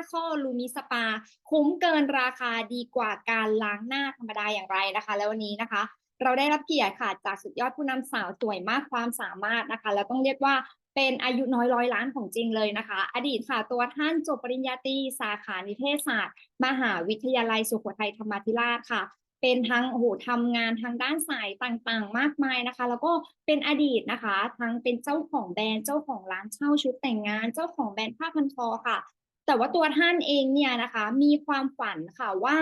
5 ข้อลูมิสปา คุ้มเกินราคาดีกว่าการล้างหน้าธรรมดาอย่างไรนะคะ แล้ววันนี้นะคะ เราได้รับเกียรติค่ะจากสุดยอดผู้นำสาวสวยมากความสามารถนะคะ แล้วต้องเรียกว่าเป็นอายุน้อยร้อยล้านของจริงเลยนะคะ อดีตค่ะตัวท่านจบปริญญาตรีสาขานิเทศศาสตร์ มหาวิทยาลัยสุโขทัยธรรมาธิราชค่ะเป็นทั้งโอ้โหทำงานทางด้านสายต่างๆ มากมายนะคะ แล้วก็เป็นอดีตนะคะ ทั้งเป็นเจ้าของแบรนด์เจ้าของร้านเช่าชุดแต่งงาน เจ้าของแบรนด์ผ้าพันคอค่ะ แต่ว่าตัวท่านเองเนี่ยนะคะ มีความฝันค่ะว่า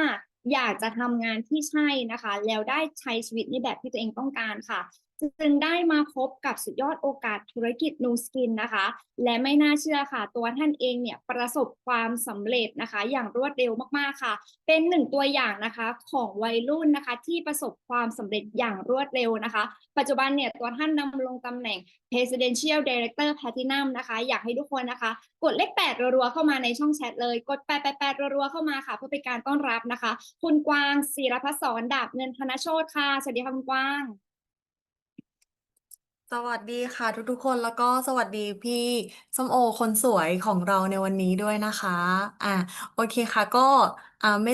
อยากจะทำงานที่ใช่นะคะ แล้วได้ใช้ชีวิตในแบบที่ตัวเองต้องการค่ะ จึงได้มาพบกับสุดยอดโอกาสธุรกิจนูสกินนะคะ และไม่น่าเชื่อค่ะ ตัวท่านเองเนี่ยประสบความสำเร็จนะคะ อย่างรวดเร็วมากๆค่ะ เป็นหนึ่งตัวอย่างนะคะของวัยรุ่นนะคะ ที่ประสบความสำเร็จอย่างรวดเร็วนะคะ ปัจจุบันเนี่ยตัวท่านดำรงตำแหน่ง Presidential Director Platinum นะคะ อยากให้ทุกคนนะคะ กดเลขแปดรัวๆเข้ามาในช่องแชทเลย กดแปดแปดแปดรัวๆเข้ามาค่ะ เพื่อเป็นการต้อนรับนะคะ คุณกวางศิรพัฒน์สอนดาบเงินธนโชตค่ะสวัสดีค่ะคุณกวาง สวัสดีค่ะ ทุกๆคนแล้วก็สวัสดีพี่ส้มโอคนสวยของเราในวันนี้ด้วยนะคะ อ่าโอเคค่ะ ก็อ่าไม่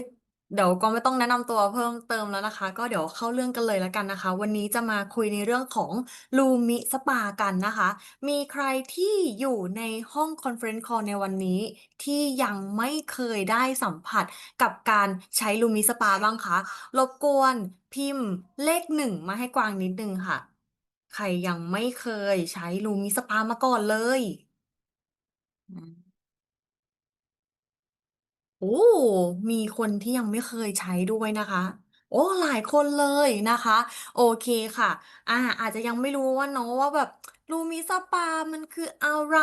เดี๋ยวก็ไม่ต้องแนะนำตัวเพิ่มเติมแล้วนะคะ ก็เดี๋ยวเข้าเรื่องกันเลยแล้วกันนะคะ วันนี้จะมาคุยในเรื่องของลูมิสปากันนะคะ มีใครที่อยู่ในห้องคอนเฟรนซ์คอลในวันนี้ ที่ยังไม่เคยได้สัมผัสกับการใช้ลูมิสปาบ้างคะรบกวนพิมพ์เลขหนึ่งมาให้กวางนิดนึงค่ะ ใครยังไม่เคยใช้ลูมิสปามาก่อนเลยอืมโอ้ มีคนที่ยังไม่เคยใช้ด้วยนะคะ โอ้ หลายคนเลยนะคะ โอเคค่ะ อ่า อาจจะยังไม่รู้ว่าเนาะว่าแบบ ลูมิสปามันคืออะไร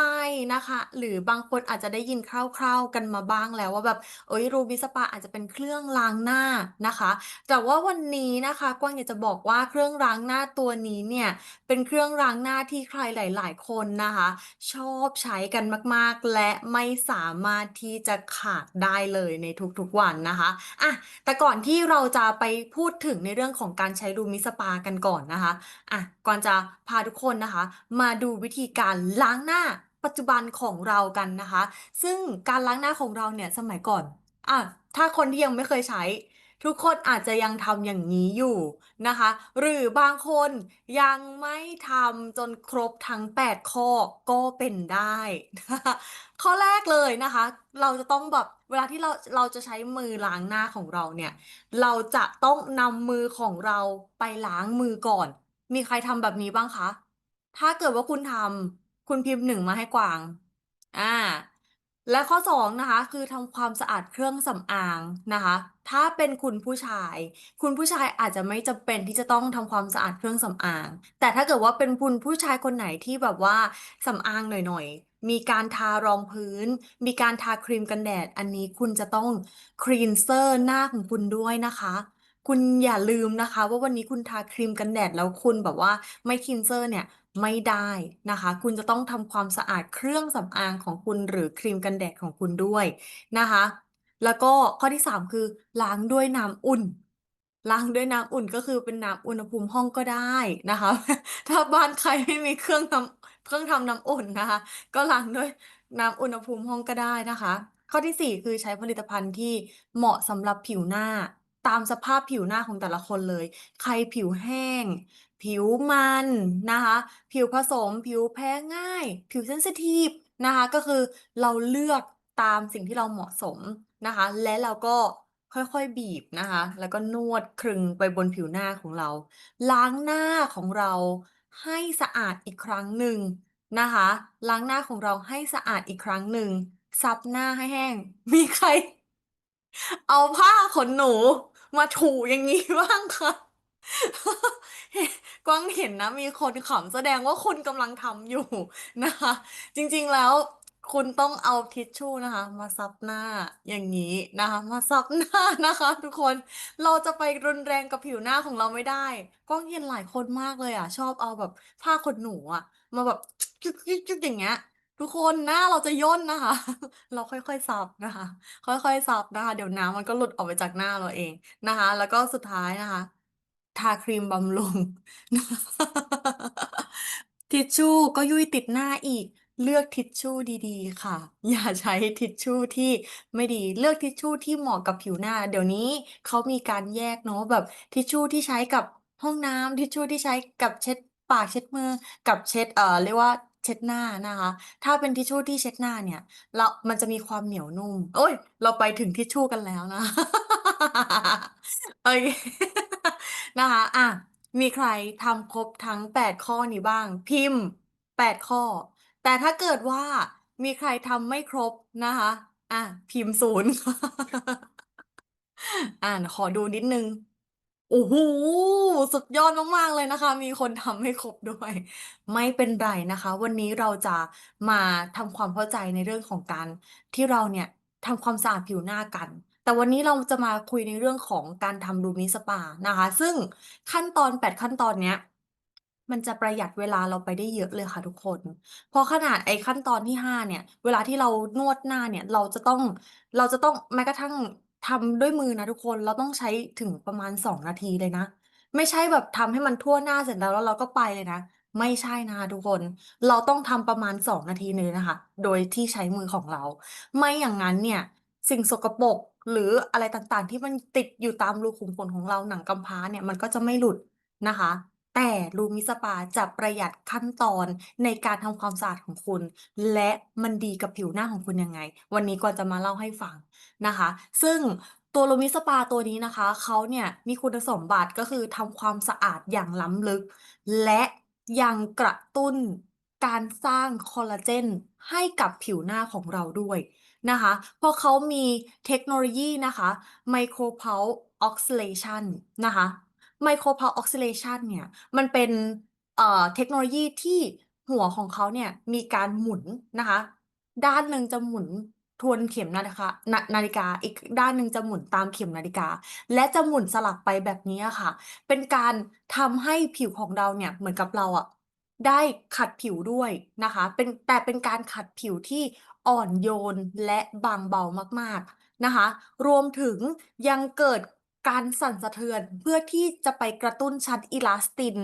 นะคะ หรือบางคนอาจจะได้ยินคร่าว ๆกันมาบ้างแล้วว่าแบบเอ้ยลูมิสปาอาจจะเป็นเครื่องล้างหน้านะคะ แต่ว่าวันนี้นะคะกวางอยากจะบอกว่าเครื่องล้างหน้าตัวนี้เนี่ยเป็นเครื่องล้างหน้าที่ใครหลาย ๆ คนนะคะ ชอบใช้กันมากๆ และไม่สามารถที่จะขาดได้เลยในทุกๆวันนะคะอะแต่ก่อนที่เราจะไปพูดถึงในเรื่องของการใช้ลูมิสปากันก่อนนะคะอะก่อนจะพาทุกคนนะคะ มาดูวิธีการล้างหน้าปัจจุบันของเรากันนะคะ ซึ่งการล้างหน้าของเราเนี่ยสมัยก่อนอะถ้าคนที่ยังไม่เคยใช้ ทุกคนอาจจะยังทำอย่างนี้อยู่นะคะ หรือบางคนยังไม่ทำจนครบทั้ง 8 ข้อก็เป็นได้ ข้อแรกเลยนะคะ เราจะต้องแบบเวลาที่เราเราจะใช้มือล้างหน้าของเราเนี่ย เราจะต้องนำมือของเราไปล้างมือก่อน มีใครทำแบบนี้บ้างคะ ถ้าเกิดว่าคุณทำคุณพิมพ์หนึ่งมาให้กวาง อ่า และข้อสองนะคะ คือทำความสะอาดเครื่องสำอางนะคะ ถ้าเป็นคุณผู้ชาย คุณผู้ชายอาจจะไม่จำเป็นที่จะต้องทำความสะอาดเครื่องสำอาง แต่ถ้าเกิดว่าเป็นคุณผู้ชายคนไหนที่แบบว่าสำอางหน่อยๆ มีการทารองพื้น มีการทาครีมกันแดด อันนี้คุณจะต้องคลีนเซอร์หน้าของคุณด้วยนะคะ คุณอย่าลืมนะคะว่า วันนี้คุณทาครีมกันแดด แล้วคุณแบบว่าไม่คลีนเซอร์เนี่ยไม่ได้นะคะ คุณจะต้องทำความสะอาดเครื่องสำอางของคุณ หรือครีมกันแดดของคุณด้วยนะคะ แล้วก็ข้อที่ 3 คือ ล้างด้วยน้ำอุ่น ล้างด้วยน้ำอุ่น ก็คือเป็นน้ำอุณหภูมิห้องก็ได้นะคะ ถ้าบ้านใครไม่มีเครื่องทำเครื่องทำน้ำอุ่นนะคะ ก็ล้างด้วยน้ำอุณหภูมิห้องก็ได้นะคะ ข้อที่ 4 คือใช้ผลิตภัณฑ์ที่เหมาะสำหรับผิวหน้า ตามสภาพผิวหน้าของแต่ละคนเลย ใครผิวแห้ง ผิวมันนะคะ ผิวผสม ผิวแพ้ง่าย ผิวเซนซิทีฟนะคะ ก็คือเราเลือกตามสิ่งที่เราเหมาะสมนะคะ และเราก็ค่อยๆบีบนะคะ แล้วก็นวดคลึงไปบนผิวหน้าของเรา ล้างหน้าของเราให้สะอาดอีกครั้งหนึ่งนะคะ ล้างหน้าของเราให้สะอาดอีกครั้งหนึ่งซับหน้าให้แห้ง มีใคร เอาผ้าขนหนู มาถูอย่างนี้บ้างคะกวางเห็นนะมีคนขำแสดงว่าคุณกำลังทำอยู่นะคะ จริงๆแล้วคุณต้องเอาทิชชู่นะคะ มาซับหน้าอย่างนี้นะคะ มาซับหน้านะคะ ทุกคนเราจะไปรุนแรงกับผิวหน้าของเราไม่ได้กวางเห็นหลายคนมากเลยอะ ชอบเอาแบบผ้าขนหนูอะ มาแบบจุกๆอย่างเงี้ย ทุกคนหน้าเราจะย่นนะคะ เราค่อยๆซับนะคะ ค่อยๆซับนะคะ เดี๋ยวน้ำมันก็หลุดออกไปจากหน้าเราเองนะคะ แล้วก็สุดท้ายนะคะ ทาครีมบำรุง ทิชชู่ก็ยุ่ยติดหน้าอีก เลือกทิชชู่ดีๆ ค่ะ อย่าใช้ทิชชู่ที่ไม่ดี เลือกทิชชู่ที่เหมาะกับผิวหน้า เดี๋ยวนี้เขามีการแยกเนาะแบบทิชชู่ที่ใช้กับห้องน้ำทิชชู่ที่ใช้กับเช็ดปากเช็ดมือ กับเช็ดเอ่อเรียกว่า เช็ดหน้านะคะ ถ้าเป็นทิชชู่ที่เช็ดหน้าเนี่ย เรา มันจะมีความเหนียวนุ่ม โอ๊ยเราไปถึงทิชชู่กันแล้วนะ โอเค นะคะอะมีใครทำครบทั้ง 8 ข้อนี้บ้าง พิมพ์ 8 ข้อ แต่ถ้าเกิดว่ามีใครทำไม่ครบนะคะอะพิมพ์0ค่ะอาขอดูนิดนึง โอ้โฮ!สุดยอดมาก ๆ เลยนะคะ มีคนทำไม่ครบด้วย ไม่เป็นไรนะคะ วันนี้เราจะมาทำความเข้าใจในเรื่องของการที่เราเนี่ยทำความสะอาดผิวหน้ากัน แต่วันนี้เราจะมาคุยในเรื่องของการทำ Lumi Spa นะคะ ซึ่งขั้นตอน 8 ขั้นตอนเนี้ยมันจะประหยัดเวลาเราไปได้เยอะเลยค่ะทุกคนเพราะขนาดไอ้ขั้นตอนที่ 5 เนี่ย เวลาที่เรานวดหน้าเนี่ย เราจะต้อง เราจะต้องแม้กระทั่ง ทำด้วยมือนะทุกคน เราต้องใช้ถึงประมาณ 2 นาทีเลยนะ ไม่ใช่แบบทำให้มันทั่วหน้าเสร็จแล้ว แล้วเราก็ไปเลยนะ ไม่ใช่นะคะทุกคน เราต้องทำประมาณ 2 นาทีเลยนะคะ โดยที่ใช้มือของเรา ไม่อย่างงั้นเนี่ย สิ่งสกปรกหรืออะไรต่างๆ ที่มันติดอยู่ตามรูขุมขนของเราหนังกำพร้าเนี่ย มันก็จะไม่หลุดนะคะ แต่ Lumi Spa จะประหยัดขั้นตอนในการทำความสะอาดของคุณ และมันดีกับผิวหน้าของคุณยังไง วันนี้กวางจะมาเล่าให้ฟังนะคะ ซึ่งตัว Lumi Spa ตัวนี้นะคะ เขาเนี่ยมีคุณสมบัติก็คือทำความสะอาดอย่างล้ำลึก และยังกระตุ้นการสร้างคอลลาเจนให้กับผิวหน้าของเราด้วยนะคะเพราะเขามีเทคโนโลยีนะคะ Micro Pulse Oxidation นะคะ Micro Pulse Oxidation เนี่ยมันเป็นเอ่อเทคโนโลยีที่หัวของเขาเนี่ยมีการหมุนนะคะ ด้านหนึ่งจะหมุนทวนเข็มนาฬิกานาฬิกา อีกด้านหนึ่งจะหมุนตามเข็มนาฬิกา และจะหมุนสลับไปแบบนี้ค่ะ เป็นการทำให้ผิวของเราเนี่ยเหมือนกับเราอะได้ขัดผิวด้วยนะคะ เป็นแต่เป็นการขัดผิวที่อ่อนโยนและบางเบามากๆนะคะ รวมถึงยังเกิด การสั่นสะเทือนเพื่อที่จะไปกระตุ้นชั้นอิลาสติน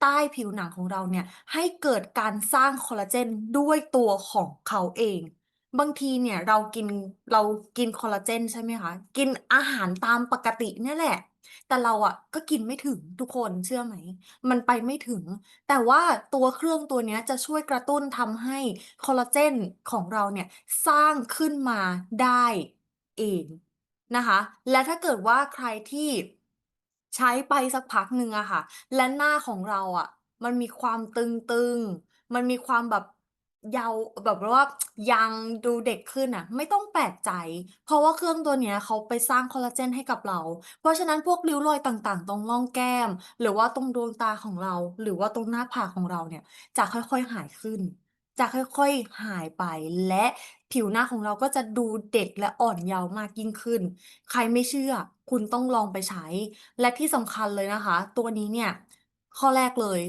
ใต้ผิวหนังของเราเนี่ย ให้เกิดการสร้างคอลลาเจนด้วยตัวของเขาเอง บางทีเนี่ยเรากินเรากินคอลลาเจนใช่ไหมคะกินอาหารตามปกติเนี่ยแหละ แต่เราอะก็กินไม่ถึงทุกคนเชื่อไหม?มันไปไม่ถึง แต่ว่าตัวเครื่องตัวเนี้ยจะช่วยกระตุ้นทำให้คอลลาเจนของเราเนี่ยสร้างขึ้นมาได้เอง นะคะ และถ้าเกิดว่าใครที่ใช้ไปสักพักหนึ่งอะค่ะ และหน้าของเราอะมันมีความตึง ๆ มันมีความแบบเยาว์แบบว่า ยังดูเด็กขึ้นน่ะไม่ต้องแปลกใจ เพราะว่าเครื่องตัวเนี้ยเขาไปสร้างคอลลาเจนให้กับเรา เพราะฉะนั้นพวกริ้วรอยต่างๆ ตรงร่องแก้ม หรือว่าตรงดวงตาของเรา หรือว่าตรงหน้าผากของเราเนี่ย จะค่อยๆหายขึ้น จะค่อย ๆ หายไป และผิวหน้าของเราก็จะดูเด็กและอ่อนเยาว์มากยิ่งขึ้น ใครไม่เชื่อคุณต้องลองไปใช้ และที่สำคัญเลยนะคะ ตัวนี้เนี่ย ข้อแรกเลย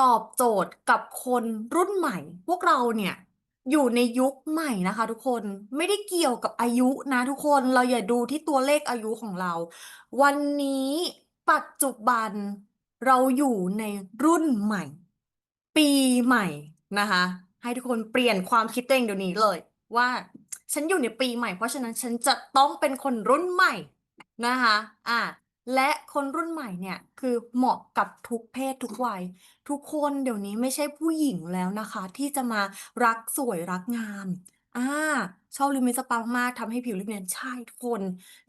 ตอบโจทย์กับคนรุ่นใหม่ พวกเราเนี่ยอยู่ในยุคใหม่นะคะทุกคนไม่ได้เกี่ยวกับอายุนะทุกคนเราอย่าดูที่ตัวเลขอายุของเรา วันนี้ปัจจุบันเราอยู่ในรุ่นใหม่ ปีใหม่นะคะ ให้ทุกคนเปลี่ยนความคิดตัวเองเดี๋ยวนี้เลย ว่าฉันอยู่ในปีใหม่ เพราะฉะนั้นฉันจะต้องเป็นคนรุ่นใหม่นะคะอ่าและคนรุ่นใหม่เนี่ยคือเหมาะกับทุกเพศทุกวัย ทุกคนเดี๋ยวนี้ไม่ใช่ผู้หญิงแล้วนะคะ ที่จะมารักสวยรักงาม อา ชอบ Lumi Spa มาก ๆ ทำให้ผิวเรียบเนียน ใช่ ทุกคน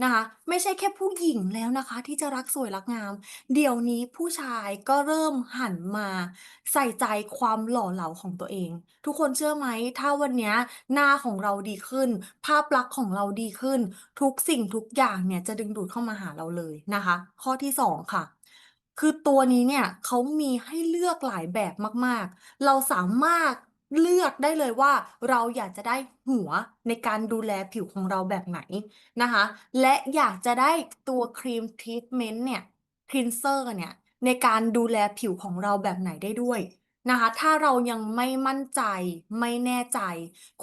นะคะ ไม่ใช่แค่ผู้หญิงแล้วนะคะที่จะรักสวยรักงาม เดี๋ยวนี้ผู้ชายก็เริ่มหันมาใส่ใจความหล่อเหลาของตัวเอง ทุกคนเชื่อไหม ถ้าวันเนี้ยหน้าของเราดีขึ้น ภาพลักษณ์ของเราดีขึ้น ทุกสิ่งทุกอย่างเนี่ยจะดึงดูดเข้ามาหาเราเลยนะคะ ข้อที่ 2 ค่ะ คือตัวนี้เนี่ยเขามีให้เลือกหลายแบบมาก ๆ เราสามารถ เลือกได้เลยว่าเราอยากจะได้หัวในการดูแลผิวของเราแบบไหนนะคะ และอยากจะได้ตัวครีมทรีทเมนต์เนี่ยครีนเซอร์เนี่ยในการดูแลผิวของเราแบบไหนได้ด้วย นะคะ ถ้าเรายังไม่มั่นใจ ไม่แน่ใจ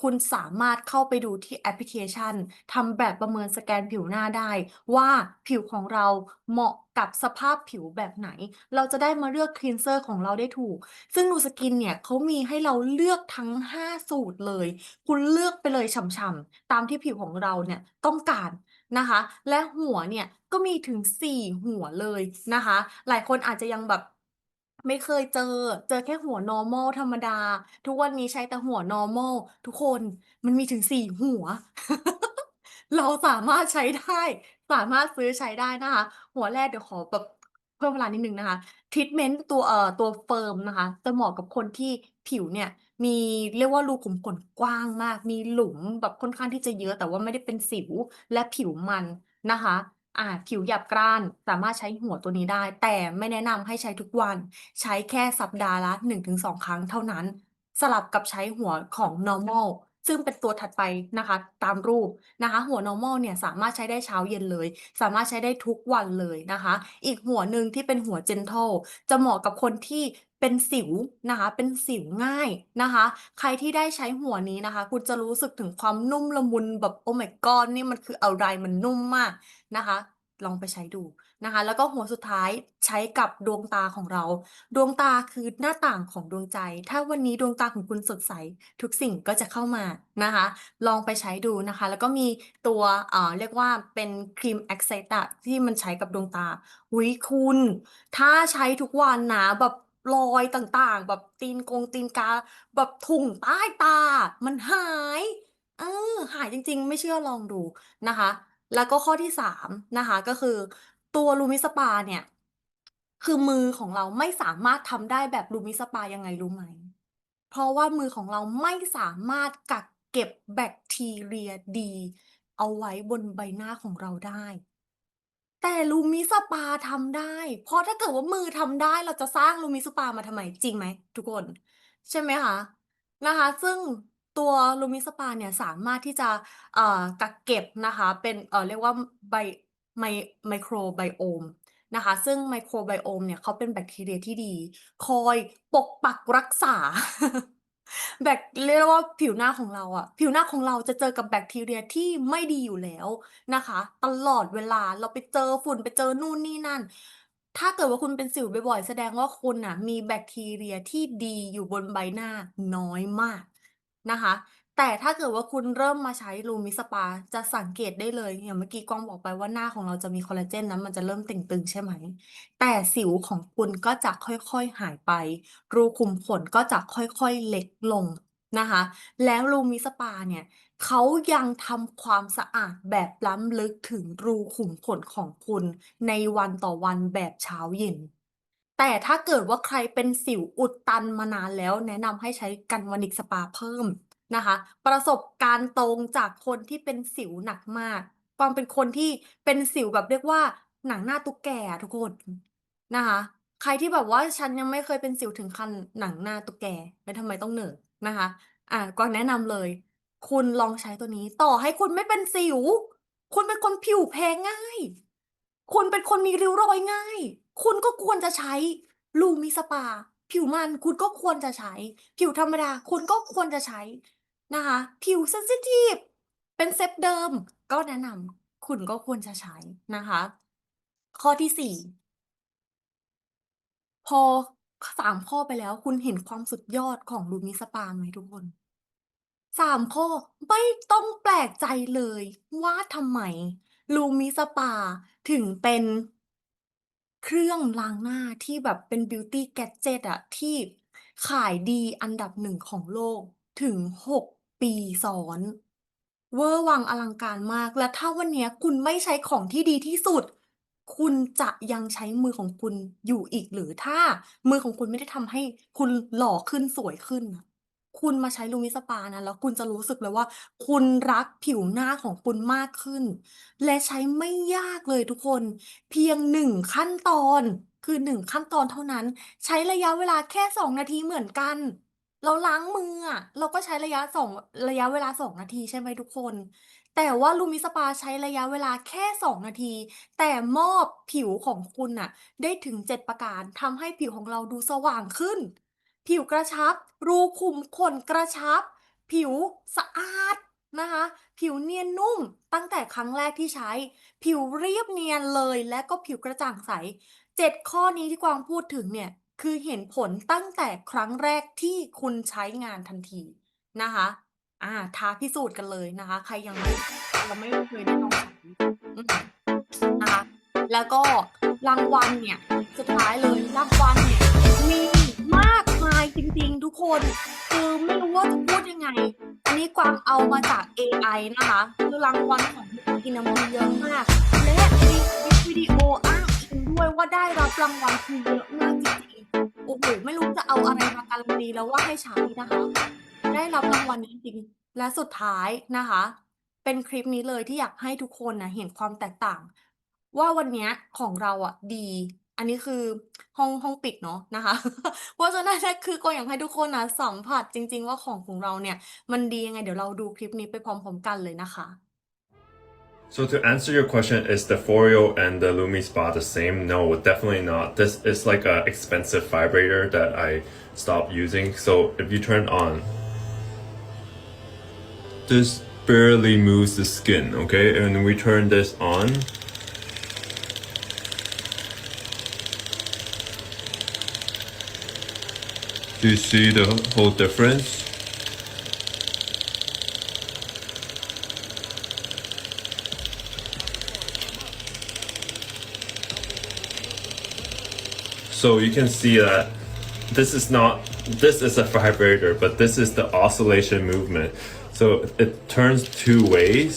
คุณสามารถเข้าไปดูที่แอปพลิเคชันทำแบบประเมินสแกนผิวหน้าได้ ว่าผิวของเราเหมาะกับสภาพผิวแบบไหน เราจะได้มาเลือก cleanser ของเราได้ถูก ซึ่ง Nu Skin เนี่ยเขามีให้เราเลือกทั้ง 5 สูตรเลย คุณเลือกไปเลยฉ่ำๆตามที่ผิวของเราเนี่ยต้องการนะคะ และหัวเนี่ยก็มีถึง 4 หัวเลยนะคะ หลายคนอาจจะยังแบบ ไม่เคยเจอ เจอแค่หัวนอร์มัลธรรมดา ทุกวันนี้ใช้แต่หัวนอร์มัลทุกคนมันมีถึง4หัว เราสามารถใช้ได้ สามารถซื้อใช้ได้นะคะ หัวแรกเดี๋ยวขอแบบเพิ่มเวลานิดนึงนะคะทรีตเมนต์ตัวเอ่อตัวเฟิร์มนะคะ จะเหมาะกับคนที่ผิวเนี่ย มีเรียกว่ารูขุมขนกว้างมาก มีหลุมแบบค่อนข้างที่จะเยอะแต่ว่าไม่ได้เป็นสิวและผิวมันนะคะ อ่า ผิวหยาบกร้าน สามารถใช้หัวตัวนี้ได้ แต่ไม่แนะนำให้ใช้ทุกวัน ใช้แค่สัปดาห์ละ 1-2 ครั้งเท่านั้น สลับกับใช้หัวของนอร์มัลซึ่งเป็นตัวถัดไปนะคะ ตามรูปนะคะ หัวนอร์มัลเนี่ยสามารถใช้ได้เช้าเย็นเลย สามารถใช้ได้ทุกวันเลยนะคะ อีกหัวหนึ่งที่เป็นหัว Gentle จะเหมาะกับคนที่ เป็นสิวนะคะ เป็นสิวง่ายนะคะ ใครที่ได้ใช้หัวนี้นะคะ คุณจะรู้สึกถึงความนุ่มละมุนแบบ Oh my God นี่มันคืออะไรมันนุ่มมากนะคะลองไปใช้ดูนะคะ แล้วก็หัวสุดท้ายใช้กับดวงตาของเรา ดวงตาคือหน้าต่างของดวงใจ ถ้าวันนี้ดวงตาของคุณสดใส ทุกสิ่งก็จะเข้ามานะคะ ลองไปใช้ดูนะคะ แล้วก็มีตัวเอ่าเรียกว่าเป็นครีม Accent อะที่มันใช้กับดวงตาอุ๊ยคุณ ถ้าใช้ทุกวันนะแบบ รอยต่างๆ แบบตีนกงตีนกา แบบถุ่มใต้ตา มันหาย เออ หายจริงๆ ไม่เชื่อลองดูนะคะ แล้วก็ข้อที่3นะคะ ก็คือตัว Lumi Spa เนี่ย คือมือของเราไม่สามารถทำได้แบบ Lumi Spa ยังไงรู้ไหม?เพราะว่ามือของเราไม่สามารถกักเก็บแบคทีเรียดี เอาไว้บนใบหน้าของเราได้ แต่ Lumi Spa ทำได้ เพราะถ้าเกิดว่ามือทำได้ เราจะสร้าง Lumi Spa มาทำไมจริงไหมทุกคน ใช่ไหมคะนะคะ ซึ่งตัว Lumi Spa เนี่ยสามารถที่จะเอ่อกักเก็บนะคะ เป็นเอ่อเรียกว่าไบไม Microbiome นะคะ ซึ่ง Microbiome เนี่ยเขาเป็นแบคทีเรียที่ดี คอยปกปักรักษา แบค เรียกได้ว่าผิวหน้าของเราอะ ผิวหน้าของเราจะเจอกับแบคทีเรียที่ไม่ดีอยู่แล้วนะคะ ตลอดเวลาเราไปเจอฝุ่น ไปเจอนู่นนี่นั่น ถ้าเกิดว่าคุณเป็นสิวบ่อย ๆ แสดงว่าคุณน่ะมีแบคทีเรียที่ดีอยู่บนใบหน้าน้อยมากนะคะ แต่ถ้าเกิดว่าคุณเริ่มมาใช้ Lumi Spa จะสังเกตได้เลย อย่างเมื่อกี้กวางบอกไปว่าหน้าของเราจะมีคอลลาเจนนะมันจะเริ่มเต่งตึงใช่ไหม แต่สิวของคุณก็จะค่อยๆหายไป รูขุมขนก็จะค่อยๆเล็กลงนะคะ แล้ว Lumi Spa เนี่ยเขายังทำความสะอาดแบบล้ำลึกถึงรูขุมขนของคุณในวันต่อวันแบบเช้าเย็น แต่ถ้าเกิดว่าใครเป็นสิวอุดตันมานานแล้ว แนะนำให้ใช้ Galvanic Spa เพิ่ม นะคะ ประสบการณ์ตรงจากคนที่เป็นสิวหนักมากกวางเป็นคนที่เป็นสิวแบบเรียกว่าหนังหน้าตุ๊กแกอะทุกคนนะคะ ใครที่แบบว่าฉันยังไม่เคยเป็นสิวถึงขั้นหนังหน้าตุ๊กแกแล้วทำไมต้องเหนิร์ดนะคะ อ่ากวางแนะนำเลย คุณลองใช้ตัวนี้ต่อให้คุณไม่เป็นสิว คุณเป็นคนผิวแพ้ง่าย คุณเป็นคนมีริ้วรอยง่าย คุณก็ควรจะใช้ Lumi Spa ผิวมันคุณก็ควรจะใช้ ผิวธรรมดาคุณก็ควรจะใช้ นะคะ ผิวเซนซิทิฟเป็นเซตเดิม ก็แนะนำคุณก็ควรจะใช้นะคะ ข้อที่4พอข3ข้อไปแล้วคุณเห็นความสุดยอดของ Lumi Spa ไหมทุกคน?3ข้อไม่ต้องแปลกใจเลย ว่าทำไม Lumi Spa ถึงเป็นเครื่องล้างหน้าที่แบบเป็นบิวตี้แกดเจตอะที่ขายดีอันดับ1ของโลกถึง6 ปีซ้อน เวอร์วังอลังการมาก และถ้าวันเนี้ยคุณไม่ใช้ของที่ดีที่สุด คุณจะยังใช้มือของคุณอยู่อีกหรือ?ถ้ามือของคุณไม่ได้ทำให้คุณหล่อขึ้นสวยขึ้นน่ะ คุณมาใช้ Lumi Spa นะ แล้วคุณจะรู้สึกเลยว่า คุณรักผิวหน้าของคุณมากขึ้น และใช้ไม่ยากเลยทุกคน เพียง1ขั้นตอน คือ1ขั้นตอนเท่านั้น ใช้ระยะเวลาแค่2นาทีเหมือนกัน เราล้างมืออะ เราก็ใช้ระยะ 2 ระยะเวลา 2 นาที ใช่ไหมทุกคน แต่ว่า Lumi Spa ใช้ระยะเวลาแค่ 2 นาที แต่มอบผิวของคุณน่ะได้ถึง 7 ประการ ทำให้ผิวของเราดูสว่างขึ้น ผิวกระชับ รูขุมขนกระชับ ผิวสะอาดนะคะ ผิวเนียนนุ่มตั้งแต่ครั้งแรกที่ใช้ ผิวเรียบเนียนเลย และก็ผิวกระจ่างใสเจ็ดข้อนี้ที่กวางพูดถึงเนี่ย คือเห็นผลตั้งแต่ครั้งแรกที่คุณใช้งานทันทีนะคะ อ่า ท้าพิสูจน์กันเลยนะคะ ใครยังไม่ยังไม่เคยได้ลองใช้นะคะ แล้วก็รางวัลเนี่ย สุดท้ายเลยรางวัลเนี่ยมีมากมายจริงๆ ทุกคนคือไม่รู้ว่าจะพูดยังไง อันนี้กวางเอามาจาก AI นะคะคือรางวัลของกินมีเยอะมาก และมีวิดีโออ้างอิงด้วยว่าได้รับรางวัลคือเยอะมากจริง อ้โหไม่รู้จะเอาอะไรมาการันตีแล้วว่าให้ใช้นะคะ ได้รับรางวัลนี้จริงและสุดท้ายนะคะ เป็นคลิปนี้เลยที่อยากให้ทุกคนนะเห็นความแตกต่าง ว่าวันนี้ของเราอะดี อันนี้คือห้องห้องปิดเนาะนะคะเพราะฉะนั้นคือก็อยากให้ทุกคนนะสัมผัสจริง ๆ ว่าของของเราเนี่ย มันดียังไงเดี๋ยวเราดูคลิปนี้ไปพร้อมๆกันเลยนะคะ So to answer your question, is the Foreo and the Lumi Spa the same? No, definitely not. This is like a expensive vibrator that I stopped using. So if you turn on, this barely moves the skin, okay? And we turn this on. Do you see the whole difference? So you can see that this is not this is a vibrator, but this is the oscillation movement. So it turns two ways,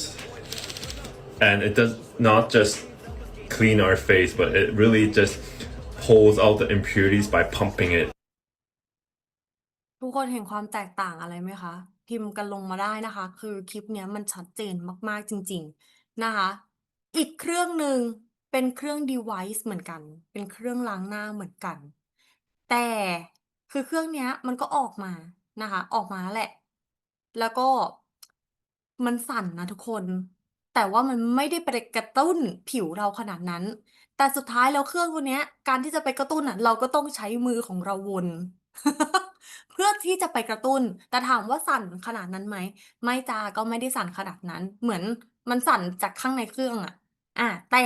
and it does not just clean our face, but it really just pulls out the impurities by pumping it ทุกคนเห็นความแตกต่างอะไรไหมคะ พิมพ์กันลงมาได้นะคะ คือคลิปเนี้ยมันชัดเจนมากๆจริง ๆ นะคะ อีกเครื่องหนึ่ง เป็นเครื่อง device เหมือนกัน เป็นเครื่องล้างหน้าเหมือนกัน แต่คือเครื่องเนี้ยมันก็ออกมานะคะ ออกมาแล้วแหละ แล้วก็มันสั่นนะทุกคน แต่ว่ามันไม่ได้ไปกระตุ้นผิวเราขนาดนั้น แต่สุดท้ายแล้วเครื่องตัวเนี้ย การที่จะไปกระตุ้นอะ เราก็ต้องใช้มือของเราวน เพื่อที่จะไปกระตุ้น แต่ถามว่าสั่นขนาดนั้นไหม ไม่จ้าก็ไม่ได้สั่นขนาดนั้น เหมือนมันสั่นจากข้างในเครื่องอะ อะแต่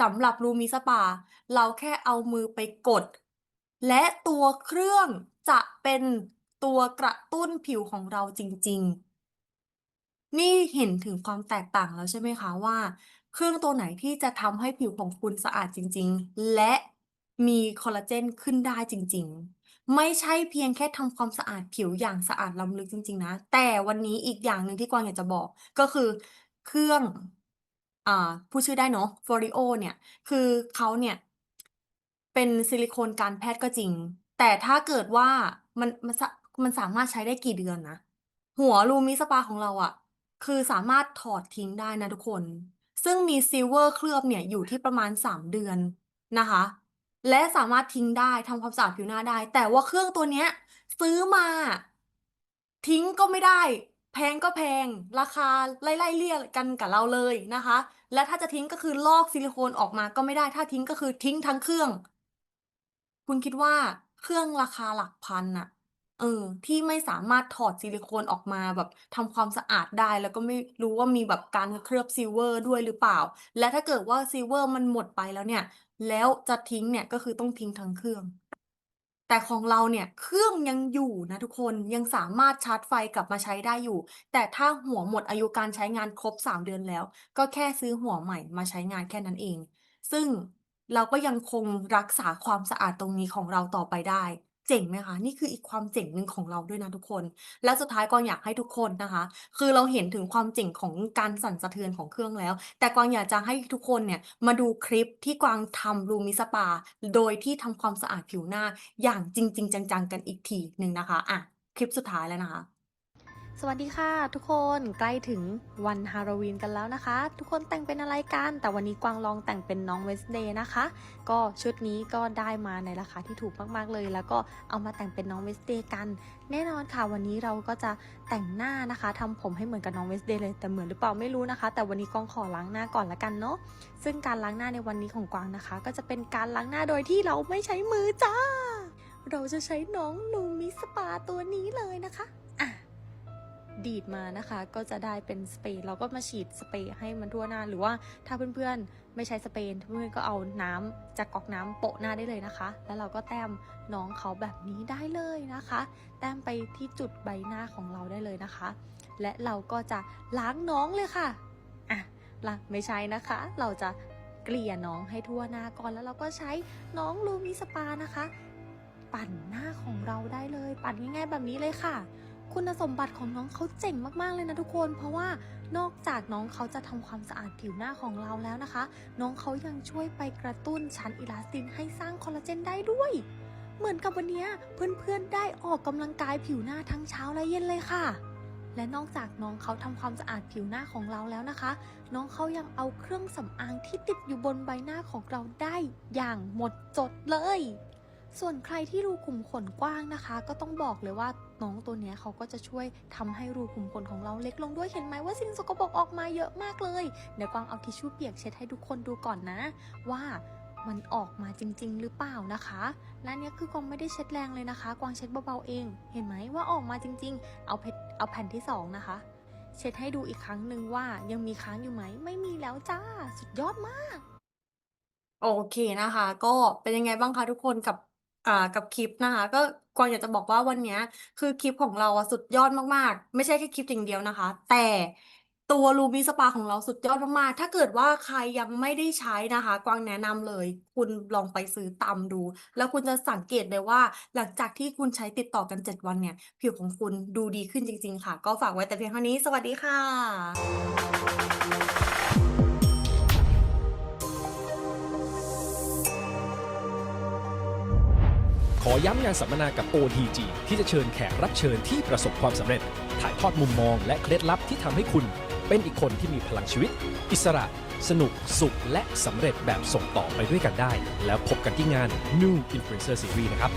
สำหรับลูมิสปา เราแค่เอามือไปกด และตัวเครื่องจะเป็นตัวกระตุ้นผิวของเราจริง ๆ นี่เห็นถึงความแตกต่างแล้วใช่ไหมคะว่า เครื่องตัวไหนที่จะทำให้ผิวของคุณสะอาดจริง ๆ และมีคอลลาเจนขึ้นได้จริง ๆ ไม่ใช่เพียงแค่ทำความสะอาดผิวอย่างสะอาดล้ำลึกจริง ๆ นะ แต่วันนี้อีกอย่างหนึ่งที่กวางอยากจะบอกก็คือเครื่อง อ่าพูดชื่อได้เนาะ Foreo เนี่ย คือเขาเนี่ย เป็นซิลิโคนการแพทย์ก็จริง แต่ถ้าเกิดว่ามันมันสะมันสามารถใช้ได้กี่เดือนนะ หัวลูมิสปาของเราอะ คือสามารถถอดทิ้งได้นะทุกคน ซึ่งมีซิลเวอร์เคลือบเนี่ยอยู่ที่ประมาณ3เดือนนะคะ และสามารถทิ้งได้ทำความสะอาดผิวหน้าได้ แต่ว่าเครื่องตัวเนี้ย ซื้อมา ทิ้งก็ไม่ได้ แพงก็แพงราคาไล่ๆเลี่ยกันกับเราเลยนะคะ และถ้าจะทิ้งก็คือลอกซิลิโคนออกมาก็ไม่ได้ถ้าทิ้งก็คือทิ้งทั้งเครื่อง คุณคิดว่าเครื่องราคาหลักพันน่ะเออ ที่ไม่สามารถถอดซิลิโคนออกมาแบบทำความสะอาดได้แล้วก็ไม่รู้ว่ามีแบบการเคลือบซิลเวอร์ด้วยหรือเปล่า และถ้าเกิดว่าซิลเวอร์มันหมดไปแล้วเนี่ย แล้วจะทิ้งเนี่ยก็คือต้องทิ้งทั้งเครื่อง แต่ของเราเนี่ยเครื่องยังอยู่นะทุกคนยังสามารถชาร์จไฟกลับมาใช้ได้อยู่ แต่ถ้าหัวหมดอายุการใช้งานครบ 3 เดือนแล้ว ก็แค่ซื้อหัวใหม่มาใช้งานแค่นั้นเอง ซึ่งเราก็ยังคงรักษาความสะอาดตรงนี้ของเราต่อไปได้ เจ๋งไหมคะ นี่คืออีกความเจ๋งหนึ่งของเราด้วยนะทุกคน และสุดท้ายกวางอยากให้ทุกคนนะคะ คือเราเห็นถึงความเจ๋งของการสั่นสะเทือนของเครื่องแล้ว แต่กวางอยากจะให้ทุกคนเนี่ยมาดูคลิปที่กวางทำรูมิสปาโดยที่ทำความสะอาดผิวหน้าอย่างจริง ๆ จัง ๆ กันอีกทีหนึ่งนะคะอะคลิปสุดท้ายแล้วนะคะ สวัสดีค่ะ ทุกคนใกล้ถึงวันฮาโลวีนกันแล้วนะคะ ทุกคนแต่งเป็นอะไรกัน แต่วันนี้กวางลองแต่งเป็นน้องเวสเดย์นะคะ ก็ชุดนี้ก็ได้มาในราคาที่ถูกมากๆเลย แล้วก็เอามาแต่งเป็นน้องเวสเดย์กัน แน่นอนค่ะ วันนี้เราก็จะแต่งหน้านะคะทำผมให้เหมือนกับน้องเวสเดย์เลยแต่เหมือนหรือเปล่าไม่รู้นะคะ แต่วันนี้กวางขอล้างหน้าก่อนละกันเนาะซึ่งการล้างหน้าในวันนี้ของกวางนะคะ ก็จะเป็นการล้างหน้าโดยที่เราไม่ใช้มือจ้า เราจะใช้น้องลูมิสปาตัวนี้เลยนะคะ ดีดมานะคะ ก็จะได้เป็นสเปรย์เราก็มาฉีดสเปรย์ให้มันทั่วหน้า หรือว่าถ้าเพื่อนๆไม่ใช้สเปรย์เพื่อนๆก็เอาน้ำจากก๊อกน้ำโปะหน้าได้เลยนะคะ แล้วเราก็แต้มน้องเขาแบบนี้ได้เลยนะคะ แต้มไปที่จุดใบหน้าของเราได้เลยนะคะ และเราก็จะล้างน้องเลยค่ะอะละไม่ใช่นะคะ เราจะเกลี่ยน้องให้ทั่วหน้าก่อนแล้วเราก็ใช้น้องลูมิสปานะคะ ปั่นหน้าของเราได้เลย ปั่นง่ายๆแบบนี้เลยค่ะ คุณสมบัติของน้องเขาเจ๋งมากๆเลยนะทุกคน เพราะว่านอกจากน้องเขาจะทำความสะอาดผิวหน้าของเราแล้วนะคะ น้องเขายังช่วยไปกระตุ้นชั้นอิลาสตินให้สร้างคอลลาเจนได้ด้วย เหมือนกับวันนี้เพื่อนๆได้ออกกำลังกายผิวหน้าทั้งเช้าและเย็นเลยค่ะ และนอกจากน้องเขาทำความสะอาดผิวหน้าของเราแล้วนะคะ น้องเขายังเอาเครื่องสำอางที่ติดอยู่บนใบหน้าของเราได้อย่างหมดจดเลยส่วนใครที่รูขุมขนกว้างนะคะ ก็ต้องบอกเลยว่า น้องตัวเนี้ยเขาก็จะช่วยทำให้รูขุมขนของเราเล็กลงด้วยเห็นไหมว่าสิ่งสกปรกออกมาเยอะมากเลยเดี๋ยวกวางเอาทิชชู่เปียกเช็ดให้ทุกคนดูก่อนนะ ว่ามันออกมาจริง ๆ หรือเปล่านะคะ และเนี้ยคือกวางไม่ได้เช็ดแรงเลยนะคะ กวางเช็ดเบาๆเอง เห็นไหมว่าออกมาจริง ๆ เอาเพเอาแผ่นที่สองนะคะ เช็ดให้ดูอีกครั้งหนึ่งว่ายังมีค้างอยู่ไหม ไม่มีแล้วจ้า สุดยอดมาก โอเคนะคะ ก็เป็นยังไงบ้างคะทุกคนกับ อ่า กับคลิปนะคะ ก็ กวางอยากจะบอกว่าวันเนี้ย คือคลิปของเราอะสุดยอดมาก ๆ ไม่ใช่แค่คลิปอย่างเดียวนะคะ แต่ตัวลูมิสปาของเราสุดยอดมาก ๆ ถ้าเกิดว่าใครยังไม่ได้ใช้นะคะ กวางแนะนำเลย คุณลองไปซื้อตามดู แล้วคุณจะสังเกตเลยว่า หลังจากที่คุณใช้ติดต่อกัน 7 วันเนี่ย ผิวของคุณดูดีขึ้นจริง ๆ ค่ะ ก็ฝากไว้แต่เพียงเท่านี้ สวัสดีค่ะ ขอย้ำงานสัมมนากับ OTG ที่จะเชิญแขกรับเชิญที่ประสบความสำเร็จ ถ่ายทอดมุมมองและเคล็ดลับที่ทำให้คุณ เป็นอีกคนที่มีพลังชีวิต อิสระ สนุก สุข และสำเร็จแบบส่งต่อไปด้วยกันได้ แล้วพบกันที่งาน New Influencer Series นะครับ